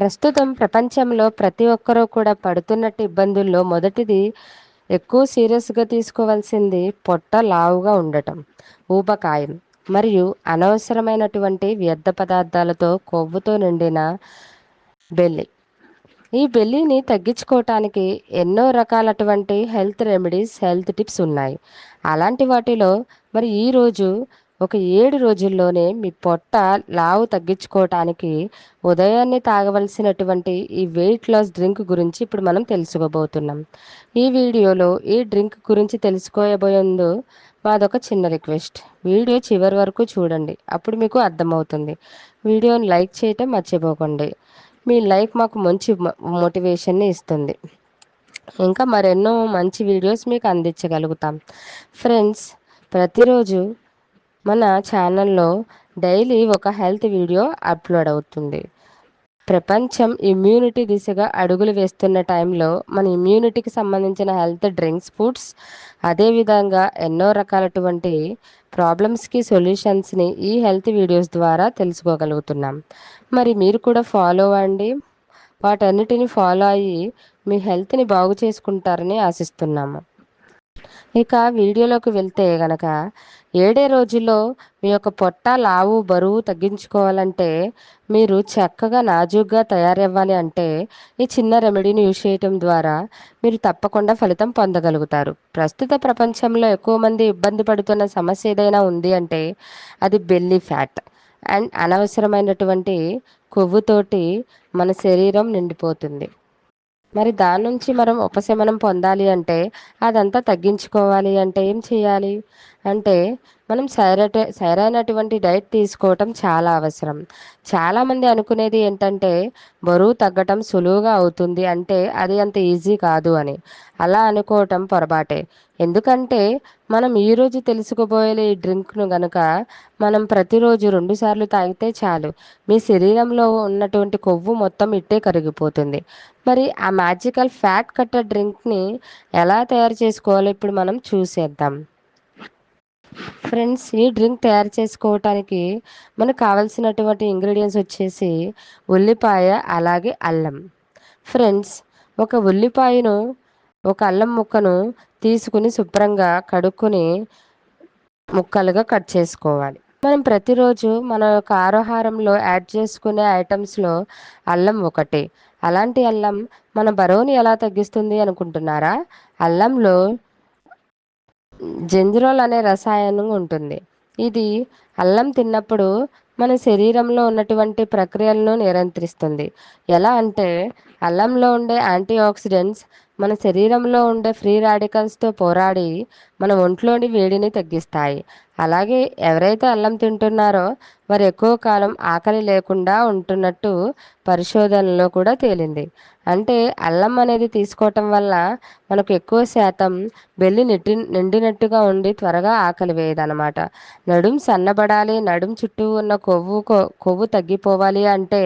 ప్రస్తుతం ప్రపంచంలో ప్రతి ఒక్కరూ కూడా పడుతున్నట్టు ఇబ్బందుల్లో మొదటిది ఎక్కువ సీరియస్గా తీసుకోవాల్సింది పొట్ట లావుగా ఉండటం ఊబకాయం. మరియు అనవసరమైనటువంటి వ్యర్థ పదార్థాలతో కొవ్వుతో నిండిన బెల్లి. ఈ బెల్లిని తగ్గించుకోవటానికి ఎన్నో రకాలటువంటి హెల్త్ రెమెడీస్ హెల్త్ టిప్స్ ఉన్నాయి. అలాంటి వాటిలో మరి ఈరోజు ఒక ఏడు రోజుల్లోనే మీ పొట్ట లావు తగ్గించుకోవటానికి ఉదయాన్నే తాగవలసినటువంటి ఈ వెయిట్ లాస్ డ్రింక్ గురించి ఇప్పుడు మనం తెలుసుకోబోతున్నాం. ఈ వీడియోలో ఈ డ్రింక్ గురించి తెలుసుకోబోయేందు మాదొక చిన్న రిక్వెస్ట్. వీడియో చివరి వరకు చూడండి అప్పుడు మీకు అర్థమవుతుంది. వీడియోని లైక్ చేయటం మర్చిపోకండి. మీ లైక్ మాకు మంచి మోటివేషన్ని ఇస్తుంది. ఇంకా మరెన్నో మంచి వీడియోస్ మీకు అందించగలుగుతాం. ఫ్రెండ్స్ ప్రతిరోజు మన ఛానల్లో డైలీ ఒక హెల్త్ వీడియో అప్లోడ్ అవుతుంది. ప్రపంచం ఇమ్యూనిటీ దిశగా అడుగులు వేస్తున్న టైంలో మన ఇమ్యూనిటీకి సంబంధించిన హెల్త్ డ్రింక్స్ ఫుడ్స్ అదేవిధంగా ఎన్నో రకాలటువంటి ప్రాబ్లమ్స్కి సొల్యూషన్స్ని ఈ హెల్త్ వీడియోస్ ద్వారా తెలుసుకోగలుగుతున్నాం. మరి మీరు కూడా ఫాలో అవ్వండి. వాటన్నిటిని ఫాలో అయ్యి మీ హెల్త్ని బాగు చేసుకుంటారని ఆశిస్తున్నాము. ఇక వీడియోలోకి వెళ్తే గనక ఏడే రోజుల్లో మీ యొక్క పొట్ట లావు బరువు తగ్గించుకోవాలంటే మీరు చక్కగా నాజూగ్గా తయారవ్వాలి అంటే ఈ చిన్న రెమెడీని యూజ్ చేయటం ద్వారా మీరు తప్పకుండా ఫలితం పొందగలుగుతారు. ప్రస్తుత ప్రపంచంలో ఎక్కువ మంది ఇబ్బంది పడుతున్న సమస్య ఏదైనా ఉంది అంటే అది బెల్లీ ఫ్యాట్. అండ్ అనవసరమైనటువంటి కొవ్వుతోటి మన శరీరం నిండిపోతుంది. మరి దాని నుంచి మనం ఉపశమనం పొందాలి అంటే అదంతా తగ్గించుకోవాలి అంటే ఏం చేయాలి? అంటే మనం సరైన సరైనటువంటి డైట్ తీసుకోవటం చాలా అవసరం. చాలామంది అనుకునేది ఏంటంటే బరువు తగ్గటం సులువుగా అవుతుంది అంటే అది అంత ఈజీ కాదు అని. అలా అనుకోవటం పొరపాటే. ఎందుకంటే మనం ఈరోజు తెలుసుకోబోయే ఈ డ్రింక్ను గనుక మనం ప్రతిరోజు రెండుసార్లు తాగితే చాలు. మీ శరీరంలో ఉన్నటువంటి కొవ్వు మొత్తం ఇట్టే కరిగిపోతుంది. మరి ఆ మ్యాజికల్ ఫ్యాట్ కట్టర్ డ్రింక్ని ఎలా తయారు చేసుకోవాలో ఇప్పుడు మనం చూసేద్దాం. ఫ్రెండ్స్ ఈ డ్రింక్ తయారు చేసుకోవటానికి మనకు కావాల్సినటువంటి ఇంగ్రీడియంట్స్ వచ్చేసి ఉల్లిపాయ అలాగే అల్లం. ఫ్రెండ్స్ ఒక ఉల్లిపాయను ఒక అల్లం ముక్కను తీసుకుని శుభ్రంగా కడుక్కొని ముక్కలుగా కట్ చేసుకోవాలి. మనం ప్రతిరోజు మన యొక్క ఆహారంలో యాడ్ చేసుకునే ఐటమ్స్లో అల్లం ఒకటి. అలాంటి అల్లం మన బరువుని ఎలా తగ్గిస్తుంది అనుకుంటున్నారా? అల్లంలో జంజిరోల్ అనే రసాయనం ఉంటుంది. ఇది అల్లం తిన్నప్పుడు మన శరీరంలో ఉన్నటువంటి ప్రక్రియలను నియంత్రిస్తుంది. ఎలా అంటే అల్లంలో ఉండే యాంటీ ఆక్సిడెంట్స్ మన శరీరంలో ఉండే ఫ్రీ రాడికల్స్తో పోరాడి మన ఒంట్లోని వేడిని తగ్గిస్తాయి. అలాగే ఎవరైతే అల్లం తింటున్నారో వారు ఎక్కువ కాలం ఆకలి లేకుండా ఉంటున్నట్టు పరిశోధనలో కూడా తేలింది. అంటే అల్లం అనేది తీసుకోవటం వల్ల మనకు ఎక్కువ శాతం బెల్లి నిండి నిండినట్టుగా ఉండి త్వరగా ఆకలి వేయదనమాట నడుం సన్నబడాలి నడుం చుట్టూ ఉన్న కొవ్వు కొవ్వు తగ్గిపోవాలి అంటే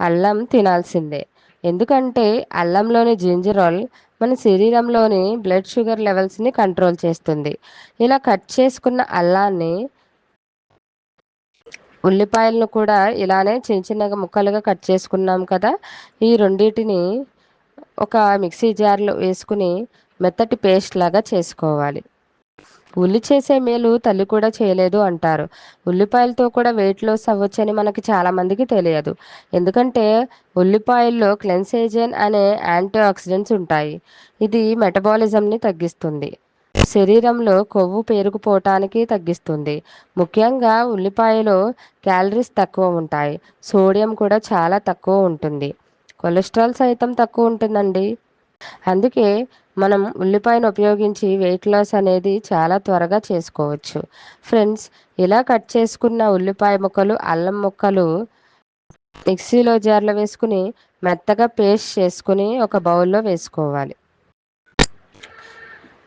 అల్లం తినాల్సిందే. ఎందుకంటే అల్లంలోని జింజరాల్ మన శరీరంలోని బ్లడ్ షుగర్ లెవెల్స్ని కంట్రోల్ చేస్తుంది. ఇలా కట్ చేసుకున్న అల్లాన్ని ఉల్లిపాయలను కూడా ఇలానే చిన్న చిన్నగా ముక్కలుగా కట్ చేసుకున్నాం కదా. ఈ రెండింటిని ఒక మిక్సీ జార్లో వేసుకుని మెత్తటి పేస్ట్ లాగా చేసుకోవాలి. ఉల్లి చేసే మేలు తల్లి కూడా చేయలేదు అంటారు. ఉల్లిపాయలతో కూడా వెయిట్ లాస్ అవ్వచ్చని మనకి చాలామందికి తెలియదు. ఎందుకంటే ఉల్లిపాయల్లో క్లెన్సేజన్ అనే యాంటీ ఆక్సిడెంట్స్ ఉంటాయి. ఇది మెటబాలిజంని తగ్గిస్తుంది. శరీరంలో కొవ్వు పేరుకుపోవటానికి తగ్గిస్తుంది. ముఖ్యంగా ఉల్లిపాయలో క్యాలరీస్ తక్కువ ఉంటాయి. సోడియం కూడా చాలా తక్కువ ఉంటుంది. కొలెస్ట్రాల్ సైతం తక్కువ ఉంటుందండి. అందుకే మనం ఉల్లిపాయను ఉపయోగించి వెయిట్ లాస్ అనేది చాలా త్వరగా చేసుకోవచ్చు. ఫ్రెండ్స్ ఇలా కట్ చేసుకున్న ఉల్లిపాయ ముక్కలు అల్లం ముక్కలు మిక్సీలో జార్లో వేసుకుని మెత్తగా పేస్ట్ చేసుకుని ఒక బౌల్లో వేసుకోవాలి.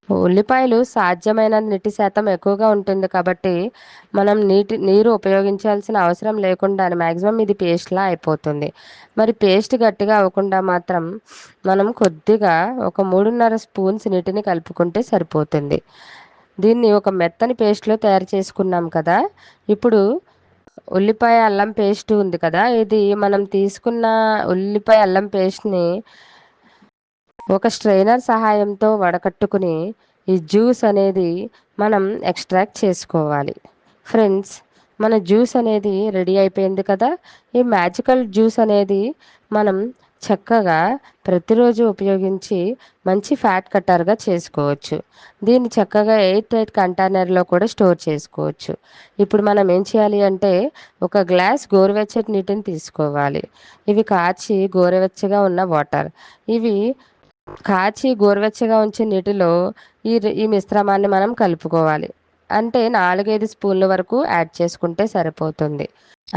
ఉల్లిపాయలు సాధ్యమైన నీటి శాతం ఎక్కువగా ఉంటుంది కాబట్టి మనం నీటి నీరు ఉపయోగించాల్సిన అవసరం లేకుండా మ్యాక్సిమం ఇది పేస్ట్లా అయిపోతుంది. మరి పేస్ట్ గట్టిగా అవ్వకుండా మాత్రం మనం కొద్దిగా ఒక మూడున్నర స్పూన్స్ నీటిని కలుపుకుంటే సరిపోతుంది. దీన్ని ఒక మెత్తని పేస్ట్లో తయారు చేసుకున్నాం కదా ఇప్పుడు ఉల్లిపాయ అల్లం పేస్ట్ ఉంది కదా ఇది మనం తీసుకున్న ఉల్లిపాయ అల్లం పేస్ట్ని ఒక స్ట్రైనర్ సహాయంతో వడకట్టుకుని ఈ జ్యూస్ అనేది మనం ఎక్స్ట్రాక్ట్ చేసుకోవాలి. ఫ్రెండ్స్ మన జ్యూస్ అనేది రెడీ అయిపోయింది కదా? ఈ మ్యాజికల్ జ్యూస్ అనేది మనం చక్కగా ప్రతిరోజు ఉపయోగించి మంచి ఫ్యాట్ కట్టర్గా చేసుకోవచ్చు. దీన్ని చక్కగా ఎయిర్ టైట్ కంటైనర్లో కూడా స్టోర్ చేసుకోవచ్చు. ఇప్పుడు మనం ఏం చేయాలి అంటే ఒక గ్లాస్ గోరువెచ్చటి నీటిని తీసుకోవాలి. ఇవి కాచి గోరువెచ్చగా ఉన్న వాటర్. ఇవి కాచి గోరువెచ్చగా ఉంచే నీటిలో ఈ ఈ మిశ్రమాన్ని మనం కలుపుకోవాలి. అంటే నాలుగైదు స్పూన్ల వరకు యాడ్ చేసుకుంటే సరిపోతుంది.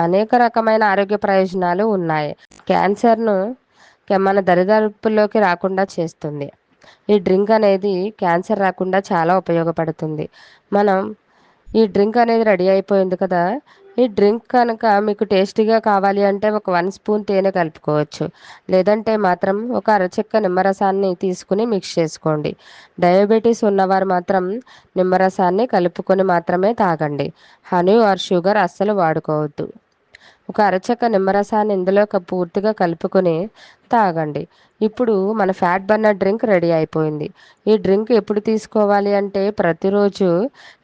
అనేక రకమైన ఆరోగ్య ప్రయోజనాలు ఉన్నాయి. క్యాన్సర్ను మన దరిదాపుల్లోకి రాకుండా చేస్తుంది. ఈ డ్రింక్ అనేది క్యాన్సర్ రాకుండా చాలా ఉపయోగపడుతుంది. మనం ఈ డ్రింక్ అనేది రెడీ అయిపోయింది కదా. ఈ డ్రింక్ కనుక మీకు టేస్టీగా కావాలి అంటే ఒక వన్ స్పూన్ తేనె కలుపుకోవచ్చు. లేదంటే మాత్రం ఒక అరచెక్క నిమ్మరసాన్ని తీసుకుని మిక్స్ చేసుకోండి. డయాబెటీస్ ఉన్నవారు మాత్రం నిమ్మరసాన్ని కలుపుకొని మాత్రమే తాగండి. హనీ ఆర్ షుగర్ అస్సలు వాడుకోవద్దు. ఒక అరచెక్క నిమ్మరసాన్ని ఇందులో పూర్తిగా కలుపుకొని తాగండి. ఇప్పుడు మన ఫ్యాట్ బర్నర్ డ్రింక్ రెడీ అయిపోయింది. ఈ డ్రింక్ ఎప్పుడు తీసుకోవాలి అంటే ప్రతిరోజు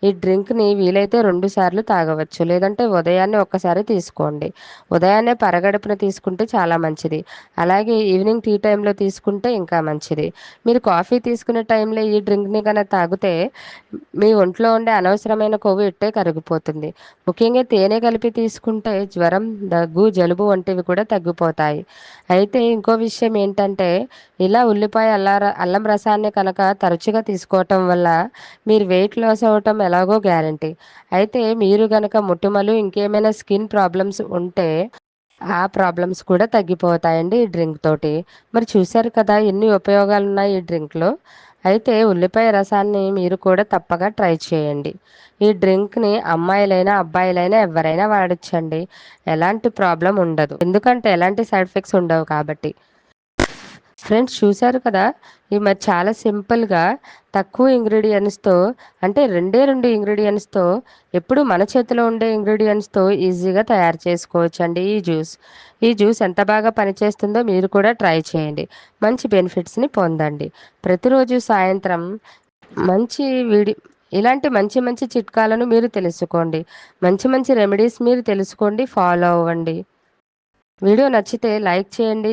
ఈ డ్రింక్ని వీలైతే రెండు సార్లు తాగవచ్చు. లేదంటే ఉదయాన్నే ఒక్కసారి తీసుకోండి. ఉదయాన్నే పరగడుపున తీసుకుంటే చాలా మంచిది. అలాగే ఈవినింగ్ టీ టైంలో తీసుకుంటే ఇంకా మంచిది. మీరు కాఫీ తీసుకునే టైంలో ఈ డ్రింక్ని కనుక తాగితే మీ ఒంట్లో ఉండే అనవసరమైన కొవ్వు ఇట్టే కరిగిపోతుంది. ముఖ్యంగా తేనె కలిపి తీసుకుంటే జ్వరం దగ్గు జలుబు వంటివి కూడా తగ్గిపోతాయి. అయితే ఇంకో విషయం ఏంటంటే ఇలా ఉల్లిపాయ అల్లార అల్లం రసాన్ని కనుక తరచుగా తీసుకోవటం వల్ల మీరు వెయిట్ లాస్ అవ్వటం ఎలాగో గ్యారంటీ. అయితే మీరు కనుక ముట్టుమలు ఇంకేమైనా స్కిన్ ప్రాబ్లమ్స్ ఉంటే ఆ ప్రాబ్లమ్స్ కూడా తగ్గిపోతాయండి ఈ డ్రింక్ తోటి. మరి చూశారు కదా ఎన్ని ఉపయోగాలు ఉన్నాయి ఈ డ్రింక్లో. అయితే ఉల్లిపాయ రసాన్ని మీరు కూడా తప్పగా ట్రై చేయండి. ఈ డ్రింక్ని అమ్మాయిలైనా అబ్బాయిలైనా ఎవరైనా వాడచ్చండి. ఎలాంటి ప్రాబ్లం ఉండదు. ఎందుకంటే ఎలాంటి సైడ్ ఎఫెక్ట్స్ ఉండవు కాబట్టి. ఫ్రెండ్స్ చూశారు కదా ఇది మరి చాలా సింపుల్గా తక్కువ ఇంగ్రీడియంట్స్తో అంటే రెండే రెండు ఇంగ్రీడియంట్స్తో ఎప్పుడు మన చేతిలో ఉండే ఇంగ్రీడియంట్స్తో ఈజీగా తయారు చేసుకోవచ్చు అండి ఈ జ్యూస్ ఈ జ్యూస్ ఎంత బాగా పనిచేస్తుందో మీరు కూడా ట్రై చేయండి. మంచి బెనిఫిట్స్ని పొందండి. ప్రతిరోజు సాయంత్రం మంచి వీడి ఇలాంటి మంచి మంచి చిట్కాలను మీరు తెలుసుకోండి. మంచి మంచి రెమెడీస్ మీరు తెలుసుకోండి ఫాలో అవ్వండి. వీడియో నచ్చితే లైక్ చేయండి